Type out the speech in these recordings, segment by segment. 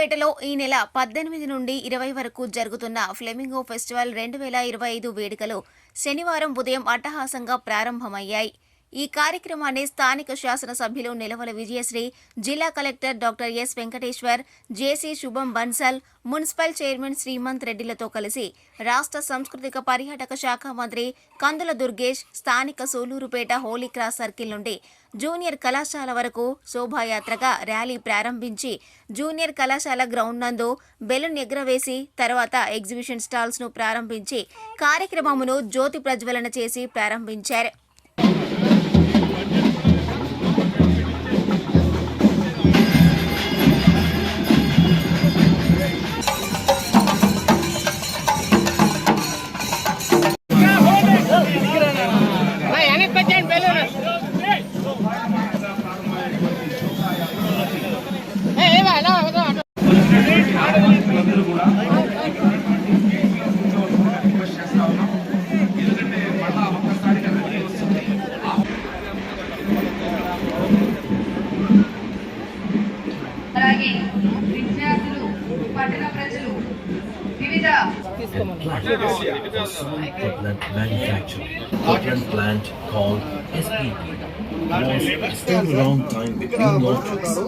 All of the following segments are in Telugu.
సూలూరుపేటలో ఈ నెల పద్దెనిమిది నుండి ఇరవై వరకు జరుగుతున్న ఫ్లెమింగో ఫెస్టివల్ రెండు వేల ఇరవై ఐదు వేడుకలు శనివారం ఉదయం అట్టహాసంగా ప్రారంభమయ్యాయి. ఈ కార్యక్రమాన్ని స్థానిక శాసనసభ్యులు నిలవల విజయశ్రీ జిల్లా collector doctor S Venkateshwar JC Shubham Bansal municipal chairman Srimanth రెడ్డిలతో కలిసి రాష్ట్ర సాంస్కృతిక పర్యాటక శాఖ మంత్రి కందుల దుర్గేష్ స్థానిక సోలూరుపేట హోలీ క్రాస్ సర్కిల్ నుండి జూనియర్ కళాశాల వరకు శోభాయాత్రగా ర్యాలీ ప్రారంభించి జూనియర్ కళాశాల గ్రౌండ్ నందు బెలూన్ ఎగ్రవేసి తర్వాత ఎగ్జిబిషన్ స్టాల్స్ను ప్రారంభించి కార్యక్రమమును జ్యోతి ప్రజ్వలన చేసి ప్రారంభించారు. Portland plant called SPP, was still a long time between launches.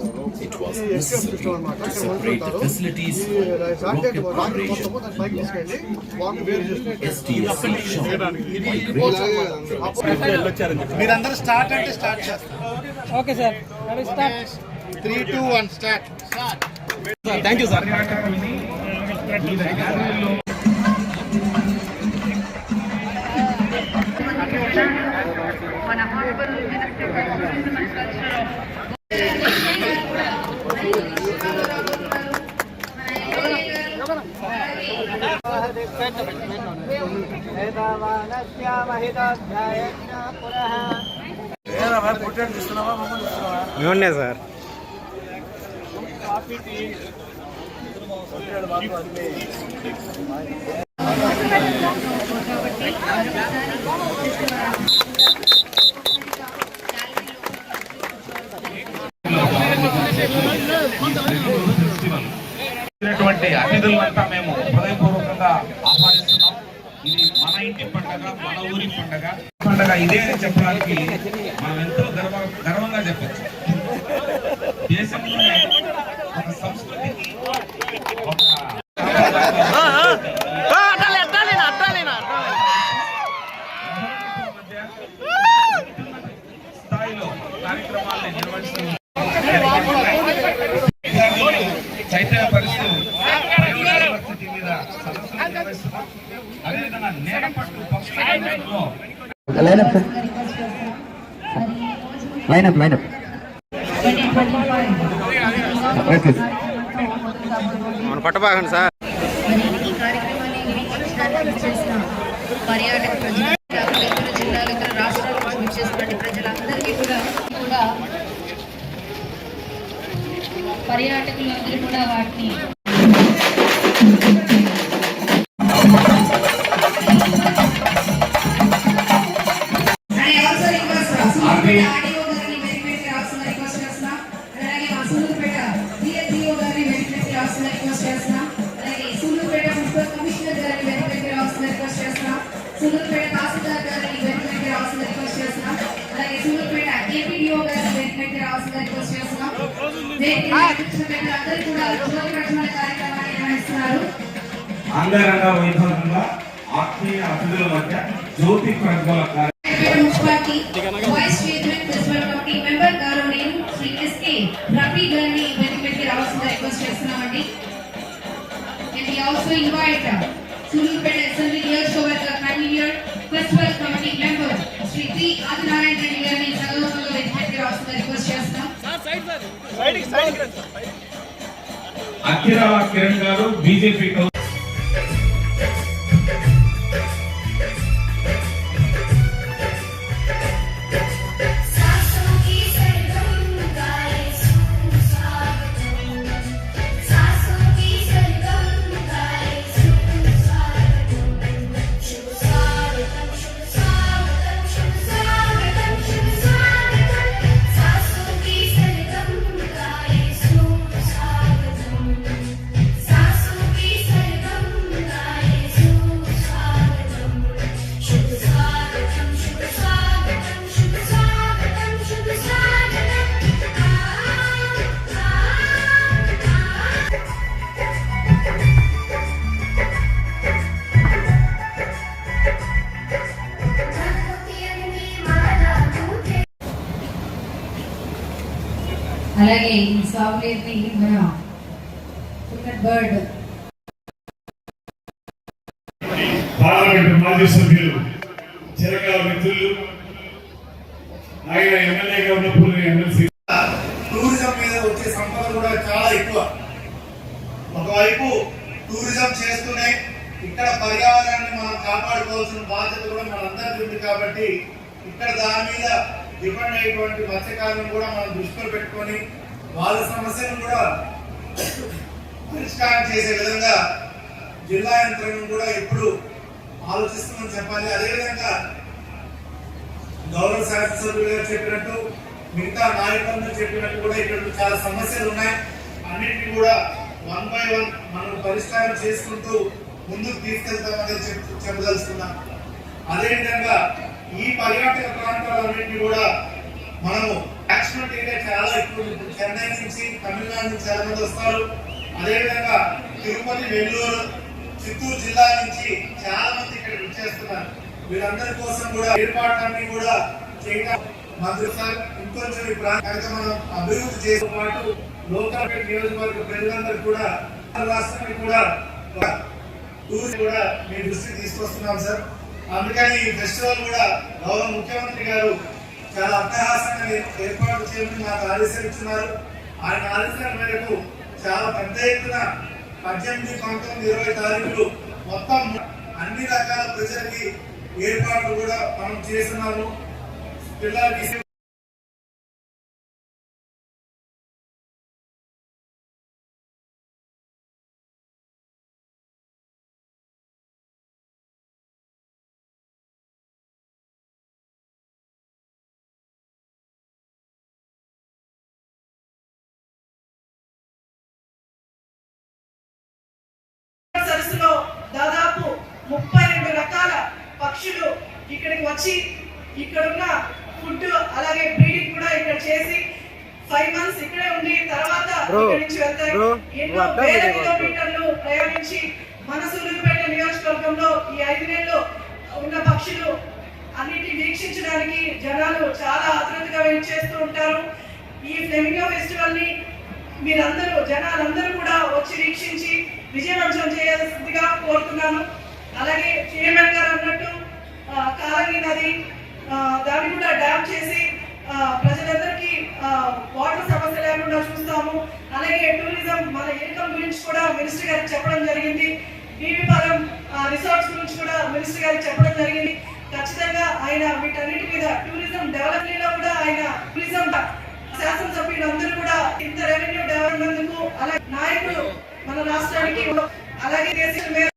It was necessary to separate the facilities for rocket preparation and. STSC great మీరందరూ స్టార్ట్ అంటే స్టార్ట్ చేస్తారు okay sir start three two one start పర్యాటకుల్ని ఈ గ్యాలరీలో మన మేమున్నా సార్? అతిథులంతా మేము మన పండగ మన ఊరి పండగ. పండగ ఇదే అని చెప్పడానికి మనం ఎంతో గర్వ గర్వంగా చెప్పచ్చు. దేశంలోనే ఒక సంస్కృతికి ఒక లైనప్ లైనప్ లైనప్ ఓకే మన పట్టబాగండి సార్ పర్యాటక ప్రజలు ఇతర జిల్లాల ఇతర రాష్ట్రాల నుంచి వచ్చేసినటువంటి ప్రజలందరికీ కూడా కూడా పర్యాటకులందరూ కూడా వాటిని అంగరంగ వైభవంగా ఆత్మీయ అతిథుల మధ్య జ్యోతి ప్రజ్వల కార్య- పేట municipality vice chairman principal committee member గారు నేను శ్రీ ఎస్కే రఫీ గారిని వేదికపైకి రావాల్సిందిగా రిక్వెస్ట్ చేస్తున్నామండి. And we also invite Sulurpet Assembly నియోజకవర్గ convener festival committee member Shri P Adinarayana Reddy గారిని అఖిరాల కిరణ్ గారు బీజేపీ అలాగే ఈ సాగులేని మన బర్డ్ పార్లమెంట్ మాజీ సభ్యులు చిరకాల మిత్రులు ఆయన ఎమ్మెల్యేగా ఉన్నప్పుడు ఎమ్మెల్సీ. టూరిజం మీద వచ్చే సంపద కూడా చాలా ఎక్కువ. ఒకవైపు టూరిజం చేస్తూనే ఇక్కడ పర్యావరణాన్ని మనం కాపాడుకోవాల్సిన బాధ్యత కూడా మనందరికీ ఉంది కాబట్టి ఇక్కడ దాని మీద డిపెండ్ అయ్యేటువంటి మత్స్యకారులను కూడా మనం దృష్టిలో పెట్టుకొని వాళ్ళ సమస్యను కూడా పరిష్కారం చేసే విధంగా జిల్లా యంత్రాంగం కూడా ఎప్పుడు ఆలోచిస్తుందని చెప్పాలి. అదేవిధంగా గౌరవ శాసనసభ్యులు గారు చెప్పినట్టు మిగతా నాయకులందరూ చెప్పినట్టు కూడా ఇక్కడ చాలా సమస్యలు ఉన్నాయి. అన్నింటినీ కూడా వన్ బై వన్ మనం పరిష్కారం చేసుకుంటూ ముందుకు తీసుకెళ్తామని చెప్ చెప్పదలుచుకున్నాం. అదేవిధంగా ఈ పర్యాటక ప్రాంతాలన్నింటినీ కూడా మనము యాక్సిడెంట్ ఏరియా చాలా ఎక్కువ ఇప్పుడు చెన్నై నుంచి తమిళనాడు నుంచి చాలా మంది వస్తారు. అదేవిధంగా తిరుపతి నెల్లూరు చిత్తూరు జిల్లా నుంచి చాలా మంది ఇక్కడ విచ్చేస్తున్నారు వీరందరి కోసం కూడా ఏర్పాట్లన్నీ కూడా చేయడం మంత్రి సార్ ఇంకొంచెం ఈ ప్రాంతానికి మనం అభివృద్ధి చేసే పాటు లోకల్ నియోజకవర్గ ప్రజలందరూ కూడా రాష్ట్రానికి కూడా ఒక టూర్ కూడా మీ దృష్టికి తీసుకొస్తున్నాం సార్. అందుకని ఈ ఫెస్టివల్ కూడా గౌరవ ముఖ్యమంత్రి గారు చాలా అట్టహాసంగా ఏర్పాటు చేయమని నాకు ఆదేశాలు ఇస్తున్నారు ఆయన ఆదేశాల మేరకు చాలా పెద్ద ఎత్తున పద్దెనిమిది పంతొమ్మిది ఇరవై తారీఖులు మొత్తం అన్ని రకాల ప్రజలకి ఏర్పాట్లు కూడా మనం చేస్తున్నాము. పిల్లలకి పక్షులు ఇక్కడికి వచ్చి ఇక్కడున్న ఫుడ్ అలాగే బ్రీడింగ్ కూడా ఇక్కడ చేసి ఫైవ్ మంత్స్ ఇక్కడే ఉండి తర్వాత ఇక్కడి నుంచి వెళ్తాయి ఎన్నో వేల కిలోమీటర్లు ప్రయాణించి మన సూర్యుపేట నియోజకవర్గంలో ఈ ఐదు నెలలు ఉన్న పక్షులు అన్నిటిని వీక్షించడానికి జనాలు చాలా ఆతృతగా వెయిట్ చేస్తూ ఉంటారు. ఈ ఫ్లెమింగో ఫెస్టివల్ని మీరందరూ జనాలందరూ కూడా వచ్చి వీక్షించి విజయవంతం చేయాల్సిందిగా కోరుతున్నాను అలాగే చైర్మన్ గారు అన్నట్టు ఆ, కాలంగి నది ఆ, దాన్ని కూడా చేసి ప్రజలందరికీ వాటర్ సమస్య లేకుండా చూస్తాము. అలాగే టూరిజం మన ఇన్కమ్ గురించి కూడా మినిస్టర్ గారికి చెప్పడం జరిగింది. బీబీపురం రిసార్ట్స్ గురించి కూడా మినిస్టర్ గారికి చెప్పడం జరిగింది. ఖచ్చితంగా ఆయన వీటన్నిటి మీద టూరిజం డెవలప్మెంట్లో కూడా ఆయన టూరిజం శాసనసభ్యులు అందరూ కూడా ఇంత రెవెన్యూ డెవలప్మెంట్ అలాగే నాయకులు మన రాష్ట్రానికి అలాగే దేశం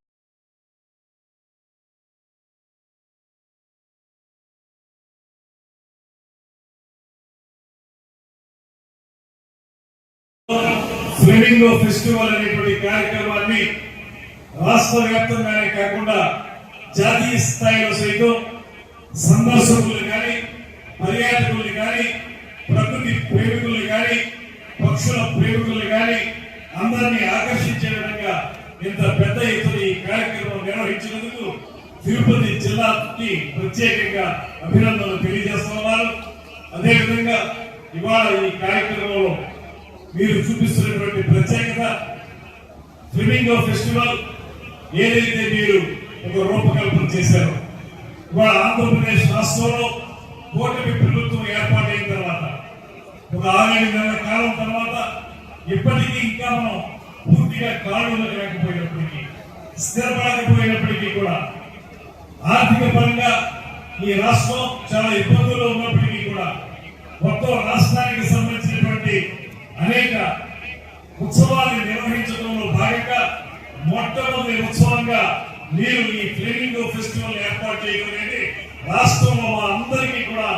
మీద ఫెస్టివల్ అనేటువంటి కార్యక్రమాన్ని రాష్ట్ర వ్యాప్తంగానే కాకుండా జాతీయ స్థాయిలో సైతం సందర్శకులు కానీ పర్యాటకులు కానీ ప్రకృతి ప్రేమికులు కానీ పక్షుల ప్రేమికులు కానీ అందరినీ ఆకర్షించే విధంగా ఇంత పెద్ద ఎత్తున ఈ కార్యక్రమం నిర్వహించినందుకు తిరుపతి జిల్లాకి ప్రత్యేకంగా అభినందనలు తెలియజేస్తున్నారు అదేవిధంగా ఇవాళ ఈ కార్యక్రమంలో మీరు చూపిస్తున్నటువంటి ప్రత్యేకత ఫ్లెమింగో ఫెస్టివల్ ఏదైతే మీరు ఒక రూపకల్పన చేశారో ఇవాళ ఆంధ్రప్రదేశ్ రాష్ట్రంలో కూటమి ప్రభుత్వం ఏర్పాటైన తర్వాత ఒక ఆరేడు నెలల కాలం తర్వాత ఇప్పటికీ ఇంకా మనం పూర్తిగా కాళ్ళు లేకపోయినప్పటికీ స్థిరపడకపోయినప్పటికీ కూడా ఆర్థిక పరంగా ఈ రాష్ట్రం చాలా ఇబ్బందుల్లో ఉన్నప్పటికీ కూడా మొత్తం రాష్ట్రానికి సంబంధించి అనేక ఉత్సవాన్ని నిర్వహించడంలో భాగంగా మొట్టమొదటి ఉత్సవంగా మీరు ఈ ఫ్లేమింగో ఫెస్టివల్ ఏర్పాటు చేయడం అనేది రాష్ట్రంలో మా అందరికీ కూడా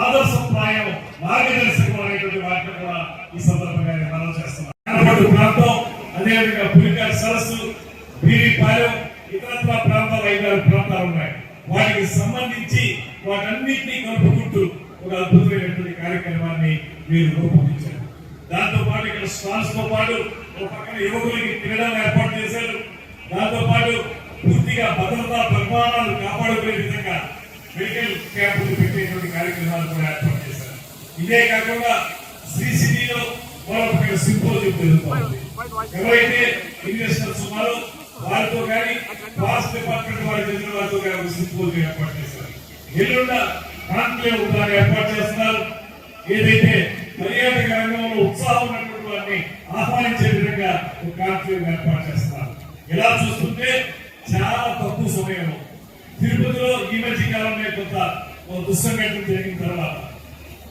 ఆదర్శప్రాయం మార్గదర్శకం అనేటువంటి వాటిని కూడా ఈ సందర్భంగా నేను మనం చేస్తున్నాను. ప్రాంతం అదేవిధంగా పులికారి సరస్సు బీరిపాలెం ఇతరత్ర ప్రాంతాలు ఐదారు ప్రాంతాలు ఉన్నాయి. వాటికి సంబంధించి వాటన్నింటినీ కలుపుకుంటూ ఒక అద్భుతమైనటువంటి కార్యక్రమాన్ని మీరు రూపొందించారు దాంతో స్టాల్స్తో పాటు ఒక పక్కన యువకులకి క్రీడలు ఏర్పాటు చేశారు. దాంతో పాటు పూర్తిగా భద్రతా పరిమాణాలు కాపాడుకునే విధంగా మెడికల్ క్యాంపులు పెట్టేటువంటి కార్యక్రమాలు కూడా ఏర్పాటు చేశారు. ఇదే కాకుండా సిసిటీలో సిటీలో మరొక సింపోజియం జరుగుతుంది. ఎవరైతే ఇన్వెస్టర్స్ ఉన్నారో వారితో కానీ పాస్ డిపార్ట్మెంట్ వారి చెందిన వారితో కానీ ఒక సింపోజియం ఏర్పాటు చేశారు. ఎల్లుండ కాన్క్లేవ్ ఏర్పాటు చేస్తున్నారు. ఏదైతే పర్యాటక రంగంలో ఉత్సాహం ఉన్నటువంటి వారిని ఆహ్వానించే విధంగా ఒక కాన్క్లేవ్ ఏర్పాటు చేస్తున్నారు ఇలా చూస్తుంటే చాలా తక్కువ సమయం. తిరుపతిలో ఈ మధ్య కాలంలో కొంత ఒక దుస్సంఘటన జరిగిన తర్వాత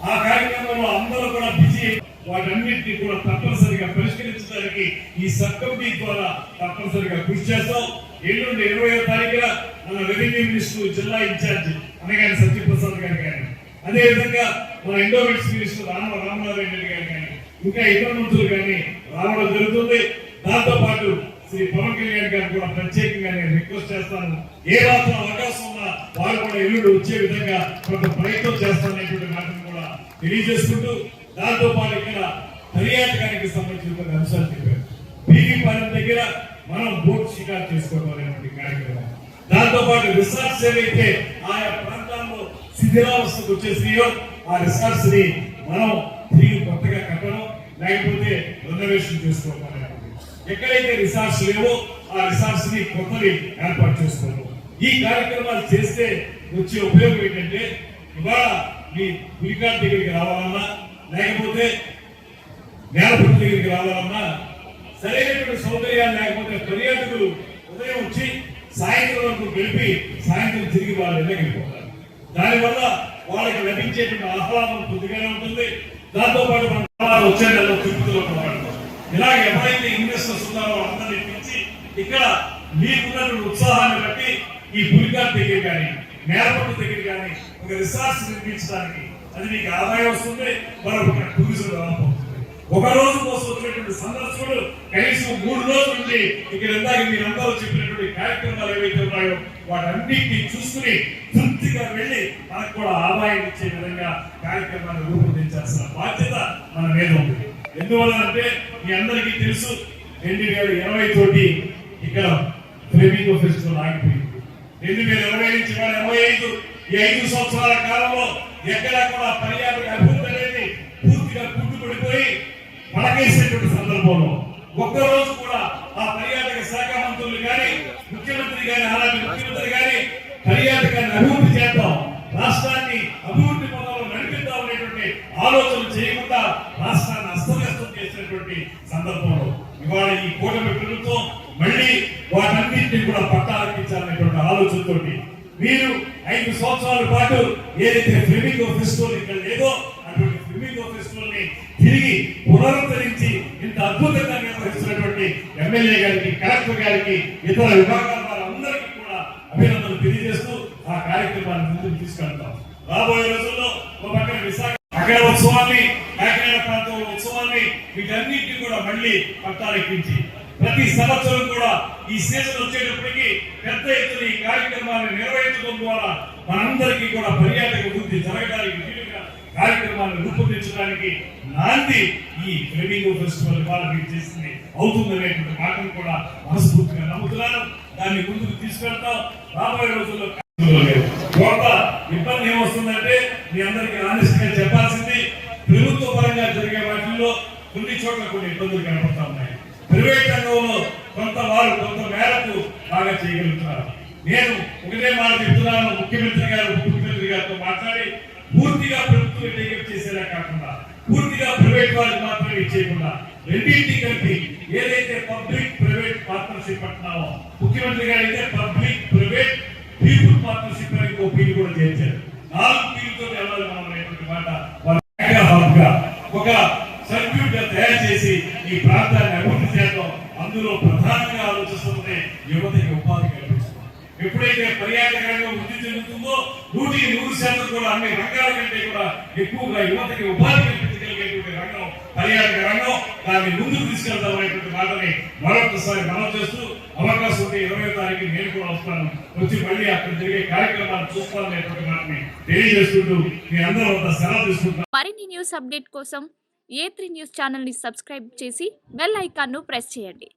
ఆ కార్యక్రమంలో అందరూ కూడా బిజీ వాటన్నింటినీ కూడా తప్పనిసరిగా పరిష్కరించడానికి ఈ సబ్ కమిటీ ద్వారా తప్పనిసరిగా కృషి చేస్తాం. ఎల్లుండి ఇరవై తారీఖున మన రెవెన్యూ మినిస్టర్ జిల్లా ఇన్ఛార్జ్ అనగానే సత్యప్రసాద్ గారు కానీ అదే విధంగా మన ఎండోమెంట్స్ మినిస్టర్ రామ రామనారాయణ రెడ్డి గారు కానీ ఇంకా ఇతర మంత్రులు కానీ రావడం జరుగుతుంది. దాంతో పాటు శ్రీ పవన్ కళ్యాణ్ గారు కూడా ప్రత్యేకంగా నేను రిక్వెస్ట్ చేస్తాను. ఏ మాత్రం అవకాశం ఉన్నా వారు కూడా ఎల్లుడు వచ్చే విధంగా కొంత ప్రయత్నం చేస్తాననేటువంటి మాటను కూడా తెలియజేసుకుంటూ దాంతో పాటు ఇక్కడ పర్యాటకానికి సంబంధించిన కొన్ని అంశాలు చెప్పారు. బీవీ పాలెం దగ్గర మనం బోట్ షికారు చేసుకోవడం అనేటువంటి కార్యక్రమం. దాంతో పాటు రిసార్ట్స్ ఏవైతే ఆయా ప్రాంతాల్లో శిథిలావస్థకు వచ్చేసినాయో ఆ రిసార్ట్స్ని మనం తిరిగి కొత్తగా కట్టడం లేకపోతే రిజర్వేషన్ చేసుకోవాలి. ఎక్కడైతే రిసార్ట్స్ లేవో ఆ రిసార్ట్స్ని కొత్తవి ఏర్పాటు చేసుకోవడం ఈ కార్యక్రమాలు చేస్తే వచ్చే ఉపయోగం ఏంటంటే ఇవాళ మీ పులికాట్ దగ్గరికి రావాలన్నా లేకపోతే నేలపతి దగ్గరికి రావాలన్నా సరైనటువంటి సౌకర్యాలు లేకపోతే పర్యాటకులు ఉదయం వచ్చి సాయంత్రం వరకు గడిపి సాయంత్రం తిరిగి వాళ్ళు వెళ్ళగలిగిపోతారు దానివల్ల వాళ్ళకి లభించేటువంటి ఆహ్లాదం కొద్దిగానే ఉంటుంది. దాంతో పాటు మన వాళ్ళు వచ్చే నెలలో తిరుపతిలో వాడుతాం ఇలాగ ఎవరైతే ఇన్వెస్టర్స్ ఉన్నారో అందరినీ పిలిచి ఇక్కడ మీకున్నటువంటి ఉత్సాహాన్ని బట్టి ఈ పులికార్ దగ్గర కానీ నేలపట్టు దగ్గర కానీ ఒక రిసార్ట్స్ నిర్మించడానికి అది మీకు ఆదాయం వస్తుంది మరొక టూరిజం డెవలప్ అవుతుంది. ఒక రోజు కోసం వచ్చినటువంటి సందర్శకుడు కనీసం మూడు రోజుల నుండి ఇక్కడ ఇందాక మీరందరూ చెప్పినటువంటి కార్యక్రమాలు ఏవైతే ఉన్నాయో వాటన్నిటిని చూసుకుని పూర్తిగా వెళ్ళి మనకు కూడా ఆదాయం ఇచ్చే విధంగా కార్యక్రమాన్ని రూపొందించాల్సిన బాధ్యత మన మీద ఉంది. ఎందువల్ల అంటే మీ అందరికీ తెలుసు రెండు వేల ఇరవై తోటి ఇక్కడ ఫ్లెమింగో ఫెస్టివల్ ఆగిపోయింది రెండు వేల ఇరవై నుంచి మన ఇరవై ఐదు ఈ ఐదు సంవత్సరాల కాలంలో ఎక్కడా కూడా పర్యాటక అభివృద్ధి అనేది పూర్తిగా కుంటుపడిపోయి పడకేసేటువంటి సందర్భంలో ఒక్కరోజు కూడా ఆ పర్యాటక శాఖ మంత్రులు కానీ ముఖ్యమంత్రి గాని అలాంటి ముఖ్యమంత్రి గారి రాష్ట్రాన్ని అభివృద్ధి పదంలో నడిపిద్దాం అనేటువంటి ఆలోచన చేయకుండా రాష్ట్రాన్ని అస్తవ్యస్తం చేసినటువంటి సందర్భంలో ఇవాళ ఈ కూటమి ప్రభుత్వం మళ్ళీ వాటన్నింటినీ కూడా పట్టాలెక్కించాలనేటువంటి ఆలోచనతోటి మీరు ఐదు సంవత్సరాల పాటు ఏదైతే ఫ్లెమింగో ఫెస్టివల్ ఇక్కడ లేదో అటువంటి ఫ్లెమింగో ఫెస్టివల్ని తిరిగి పునరుద్ధరించి ఇంత అద్భుతంగా నిర్వహిస్తున్నటువంటి ఎమ్మెల్యే గారికి కలెక్టర్ గారికి ఇతర విభాగాల వారందరికీ కూడా అభినందనలు తెలియజేస్తూ ఆ కార్యక్రమాన్ని ముందుకు తీసుకెళ్తాం. రాబోయే రోజుల్లో ఒక పక్కన విశాఖ అక్కడ ఉత్సవాన్ని కాకినాడ ప్రాంతంలో ఉత్సవాన్ని వీటన్నిటిని కూడా మళ్ళీ పట్టాలెక్కించి ప్రతి సంవత్సరం కూడా ఈ సీజన్ వచ్చేటప్పటికి పెద్ద ఎత్తున ఈ కార్యక్రమాన్ని నిర్వహించడం ద్వారా మనందరికీ కూడా పర్యాటక వృద్ధి జరగడానికి వీలుగా కార్యక్రమాన్ని రూపొందించడానికి నాంది ఈ ఫ్లెమింగో ఫెస్టివల్ ఇవాళ మీరు చేసింది అవుతుందనేటువంటి మాటను కూడా మనస్ఫూర్తిగా నమ్ముతున్నాను. దాన్ని ముందుకు తీసుకెళ్తాం. రాబోయే రోజుల్లో కొంత ఇబ్బంది ఏమొస్తుందంటే మీ అందరికి ఆనెస్ట్గా చెప్పాల్సింది ప్రభుత్వ పరంగా జరిగే వాటిల్లో కొన్ని చోట్ల కొన్ని ఇబ్బందులు కనపడతా ఉన్నాయి. ప్రైవేట్ రంగంలో కొంత వారు కొంత మేరకు బాగా చేయగలుగుతున్నారు. నేను ఒకటే మాట చెప్తున్నాను ముఖ్యమంత్రి గారు ముఖ్యమంత్రి గారితో మాట్లాడి పూర్తిగా ప్రభుత్వం టేకప్ చేసేలా కాకుండా పూర్తిగా ప్రైవేట్ వారికి మాత్రమే ఇచ్చేయకుండా రెండింటి కలిపి ఏదైతే పబ్లిక్ ప్రైవేట్ పార్ట్నర్షిప్ అంటున్నామో ముఖ్యమంత్రి గారు అయితే పబ్లిక్ ప్రైవేట్ పీపుల్ పార్ట్నర్షిప్ అని ఇంకో పీలు కూడా చేర్చారు. నాలుగు పీలుతో వెళ్ళాలి మనం అనేటువంటి మాట ఒక సర్క్యూట్గా తయారు చేసి ఈ ప్రాంతాన్ని అభివృద్ధి చేద్దాం. అందులో ప్రధానంగా ఆలోచిస్తున్నది యువతకి ఉపాధి కల్పించడం ఎప్పుడైతే పర్యాటక రంగం వృద్ధి చెందుతుందో నూటికి నూరు శాతం కూడా అన్ని రంగాల కంటే కూడా ఎక్కువగా యువతకి ఉపాధి కల్పించగలిగేటువంటి రంగం పర్యాటక రంగం దాన్ని ముందుకు తీసుకెళ్తామనేటువంటి మాటని మరొకసారి మనం చేస్తూ అవకాశం ఉంటే ఇరవై తారీఖు నేను కూడా వస్తాను. వచ్చి మళ్ళీ అక్కడ జరిగే కార్యక్రమాలు చూస్తాను అనేటువంటి మాటని తెలియజేస్తుంటూ మీ అందరూ వద్ద సెలవు తీసుకుంటాను మరిన్ని న్యూస్ అప్డేట్ కోసం ఏ త్రీ న్యూస్ ఛానల్ని సబ్స్క్రైబ్ చేసి బెల్ ఐకాన్ను ప్రెస్ చేయండి.